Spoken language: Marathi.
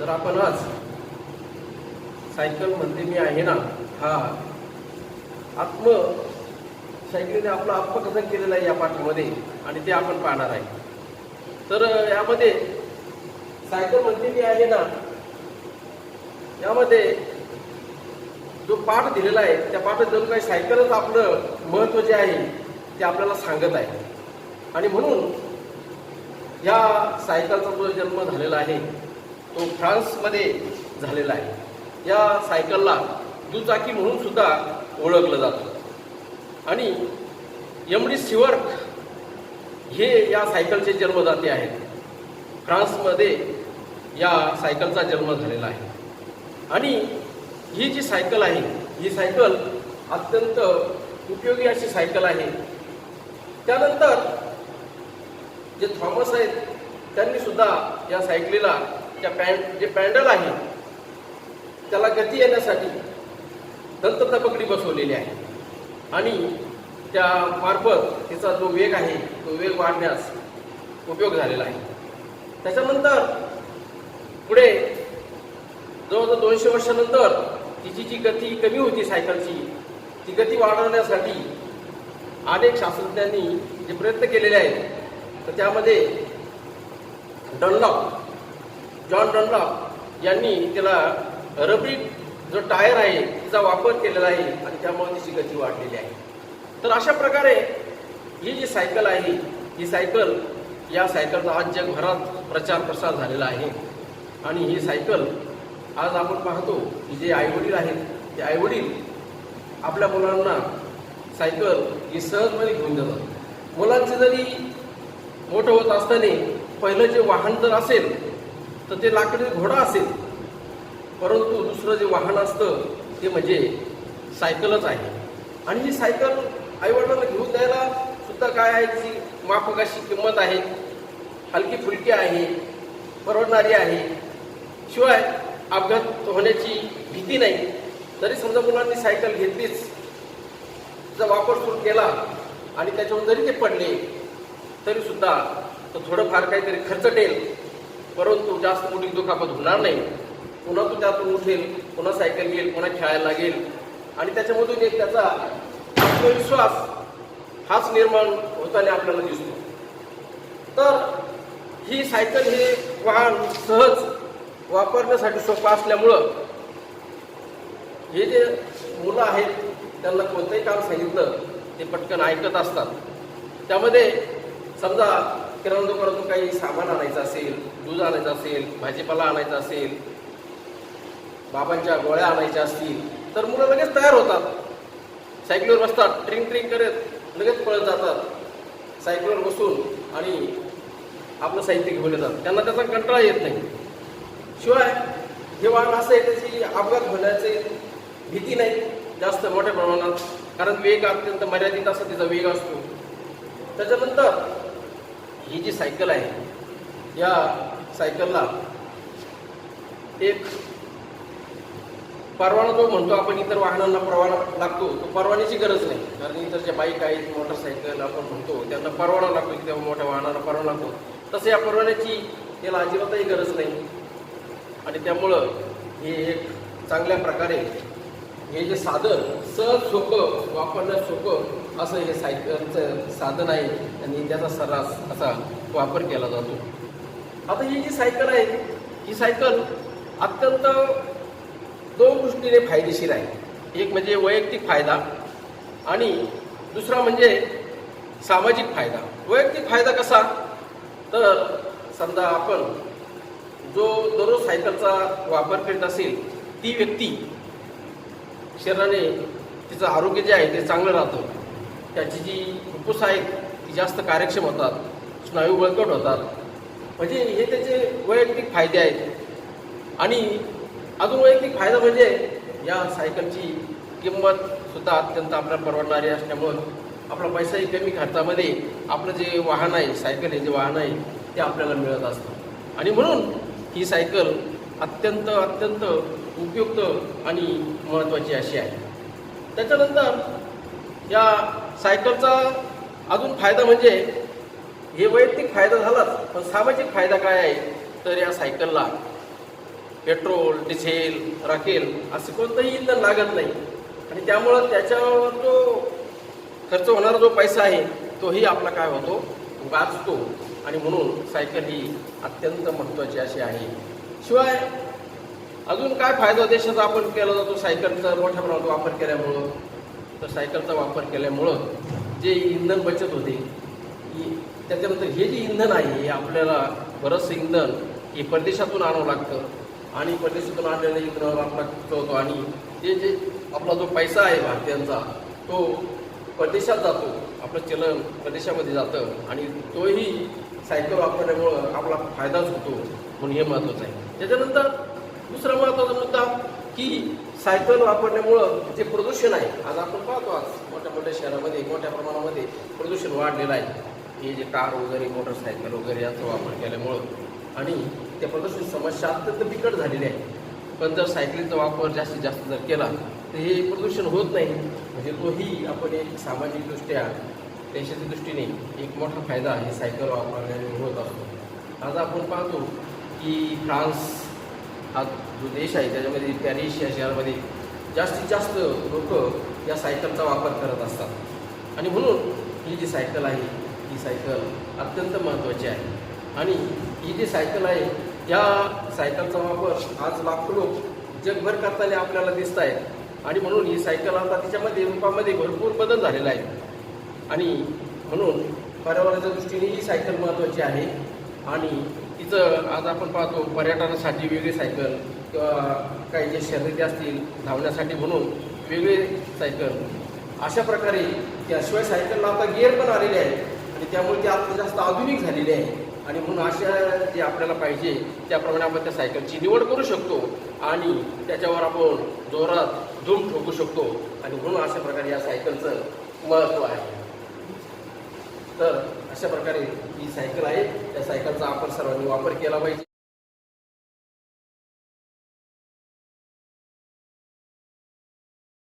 तर आपण आज सायकल म्हणते मी आहे ना हा. आत्म सायकलीने आपलं आत्मकथन केलेलं आहे या पाठामध्ये? आणि ते आपण पाहणार आहे. तर यामध्ये सायकल म्हणते मी आहे ना यामध्ये जो पाठ दिलेला आहे त्या पाठात जणू काही सायकलच आपलं महत्त्व जे आहे ते आपल्याला सांगत आहे. आणि म्हणून या सायकलचा जो जन्म झालेला आहे तो फ्रान्समध्ये झालेला आहे. या सायकलला दुचाकी म्हणून सुद्धा ओळखलं जातं. आणि एम डी सिवर्क हे या सायकलचे जन्मदाते आहेत. फ्रान्समध्ये या सायकलचा जन्म झालेला आहे. आणि ही जी सायकल आहे ही सायकल अत्यंत उपयोगी अशी सायकल आहे. त्यानंतर जे थॉमस आहेत त्यांनी सुद्धा या सायकलीला त्या पॅन्ट जे पॅन्डल आहे त्याला गती येण्यासाठी दंततपकडी बसवलेली आहे. आणि त्या मार्फत तिचा जो वेग आहे तो वेग वाढण्यास उपयोग झालेला आहे. त्याच्यानंतर पुढे जवळजवळ दोनशे वर्षानंतर तिची जी गती कमी होती सायकलची ती गती वाढवण्यासाठी अनेक शास्त्रज्ञांनी जे प्रयत्न केलेले आहेत तर त्यामध्ये डनलॉक जॉन डनलॉप यांनी त्याला रबरी जो टायर आहे तिचा वापर केलेला आहे आणि त्यामुळे तिची गती वाढलेली आहे. तर अशा प्रकारे ही जी सायकल आहे ही सायकल या सायकलचा आज जगभरात प्रचार प्रसार झालेला आहे. आणि ही सायकल आज आपण पाहतो की जे आईवडील आहेत ते आईवडील आपल्या मुलांना सायकल ही सहजपणे घेऊन जातात. मुलांचे जरी मोठं होत असताना पहिलं जे वाहन जर असेल तर ते लाकडी घोडा असेल. परंतु दुसरं जे वाहन असतं ते म्हणजे सायकलच आहे. आणि ही सायकल आईवडिलांना घेऊन द्यायला सुद्धा काय आहे? ती माफक अशी किंमत आहे हलकी फुलकी आहे परवडणारी आहे. शिवाय अपघात होण्याची भीती नाही. तरी समजा मुलांनी सायकल घेतलीच जर वापर सुरू केला आणि त्याच्यावर जरी ते पडले तरीसुद्धा तर तो थोडंफार काहीतरी खर्चटेल परंतु जास्त मोठी दुखापत होणार नाही. पुन्हा तो त्यातून उठेल पुन्हा सायकल घेईल पुन्हा खेळायला लागेल. आणि त्याच्यामधून एक त्याचा आत्मविश्वास हाच निर्माण होताना आपल्याला दिसतो. तर ही सायकल हे वाहन सहज वापरण्यासाठी सोपं असल्यामुळं हे जे मुलं आहेत त्यांना कोणतंही काम सांगितलं ते पटकन ऐकत असतात. त्यामध्ये समजा किराणा दुकानातून काही सामान आणायचं असेल दूध आणायचं असेल भाजीपाला आणायचा असेल बाबांच्या गोळ्या आणायच्या असतील तर मुलं लगेच तयार होतात. सायकलीवर बसतात ट्रिंग ट्रिंग करत लगेच पळत जातात. सायकलीवर बसून आणि आपलं साहित्य घेऊन येतात त्यांना त्याचा कंटाळा येत नाही. शिवाय हे वाहन असं आहे त्याची अपघात होण्याची भीती नाही जास्त मोठ्या प्रमाणात. कारण वेग अत्यंत मर्यादित असा तिचा वेग असतो. त्याच्यानंतर ही जी सायकल आहे या सायकलला एक परवाना जो म्हणतो आपण इतर वाहनांना परवाना लागतो तो परवान्याची गरज नाही. कारण इतर ज्या बाईक आहेत मोटरसायकल आपण म्हणतो त्यांना परवाना लागतो की त्या मोठ्या वाहनाला परवाना लागतो. तसं या परवान्याची त्याला अजिबातही गरज नाही. आणि त्यामुळं हे एक चांगल्या प्रकारे हे जे साधन सहज सोपं वापरण्यास सोपं असं हे सायकलचं साधन आहे आणि त्याचा सर्रास असा वापर केला जातो. आता ही जी सायकल आहे ही सायकल अत्यंत दोन दृष्टीने फायदेशीर आहे. एक म्हणजे वैयक्तिक फायदा आणि दुसरा म्हणजे सामाजिक फायदा. वैयक्तिक फायदा कसा? तर समजा आपण जो दररोज सायकलचा वापर करीत असेल ती व्यक्ती शरीराने तिचं आरोग्य जे आहे ते चांगलं राहतं. त्याची जी फुफ्फुस आहेत ती जास्त कार्यक्षम होतात स्नायू बळकट होतात. म्हणजे हे त्याचे वैयक्तिक फायदे आहेत. आणि अजून वैयक्तिक फायदा म्हणजे या सायकलची किंमत सुद्धा अत्यंत आपल्याला परवडणारी असल्यामुळं आपला पैसाही कमी खर्चामध्ये आपलं जे वाहन आहे सायकल हे जे वाहन आहे ते आपल्याला मिळत असतं. आणि म्हणून ही सायकल अत्यंत अत्यंत उपयुक्त आणि महत्त्वाची अशी आहे. त्याच्यानंतर या सायकलचा अजून फायदा म्हणजे हे वैयक्तिक फायदा झालाच पण सामाजिक फायदा काय आहे? तर या सायकलला पेट्रोल डिझेल राखेल असं कोणतंही इंधन लागत नाही. आणि त्यामुळं त्याच्यावर जो खर्च होणारा जो पैसा आहे तोही आपला काय होतो? वाचतो. आणि म्हणून सायकल ही अत्यंत महत्त्वाची अशी आहे. शिवाय अजून काय फायदा देशाचा आपण केला जातो? सायकलचा मोठ्या प्रमाणात वापर केल्यामुळं. तर सायकलचा वापर केल्यामुळं जे इंधन बचत होते त्याच्यानंतर हे जे इंधन आहे हे आपल्याला बरंचसं इंधन हे परदेशातून आणावं लागतं. आणि परदेशातून आणलेल्या इंधनावर आपला खर्च होतो. आणि ते जे आपला जो पैसा आहे भारतीयांचा तो परदेशात जातो. आपलं चलन परदेशामध्ये जातं. आणि तोही सायकल वापरल्यामुळं आपला फायदाच होतो. म्हणून हे महत्त्वाचं आहे. त्याच्यानंतर दुसरा महत्त्वाचा मुद्दा की सायकल वापरण्यामुळं जे प्रदूषण आहे आज आपण पाहतो आज मोठ्या मोठ्या शहरामध्ये मोठ्या प्रमाणामध्ये प्रदूषण वाढलेलं आहे. हे जे कार वगैरे मोटरसायकल वगैरे याचा वापर केल्यामुळं आणि त्या प्रदूषण समस्या अत्यंत बिकट झालेली आहे. पण जर सायकलीचा वापर जास्तीत जास्त जर केला तर हे प्रदूषण होत नाही. म्हणजे तोही आपण एक सामाजिकदृष्ट्या देशाच्या दृष्टीने एक मोठा फायदा हे सायकल वापरण्याने होत असतो. आज आपण पाहतो की फ्रान्स हा जो देश आहे त्याच्यामध्ये पॅरिस या शहरामध्ये जास्तीत जास्त लोक या सायकलचा वापर करत असतात. आणि म्हणून ही जी सायकल आहे ही सायकल अत्यंत महत्त्वाची आहे. आणि ही जी सायकल आहे या सायकलचा वापर आज लाखो लोक जगभर करताना आपल्याला दिसत आहेत आणि म्हणून ही सायकल आता तिच्यामध्ये रूपामध्ये भरपूर बदल झालेला आहे. आणि म्हणून पर्यावरणाच्या दृष्टीने ही सायकल महत्त्वाची आहे. आणि तिचं आज आपण पाहतो पर्यटनासाठी वेगळी सायकल किंवा काही जे शर्यती असतील धावण्यासाठी म्हणून वेगळे सायकल अशा प्रकारे त्याशिवाय सायकलला आता गिअर पण आलेले आहे आणि त्यामुळे ती आता जास्त आधुनिक झालेली आहे. आणि म्हणून अशा जे आपल्याला पाहिजे त्याप्रमाणे आपण त्या सायकलची निवड करू शकतो आणि त्याच्यावर आपण जोरात धूम ठोकू शकतो. आणि म्हणून अशा प्रकारे या सायकलचं महत्त्व आहे. तर अशा प्रकारे ही सायकल आहे. त्या सायकलचा आपण सर्वांनी वापर केला पाहिजे.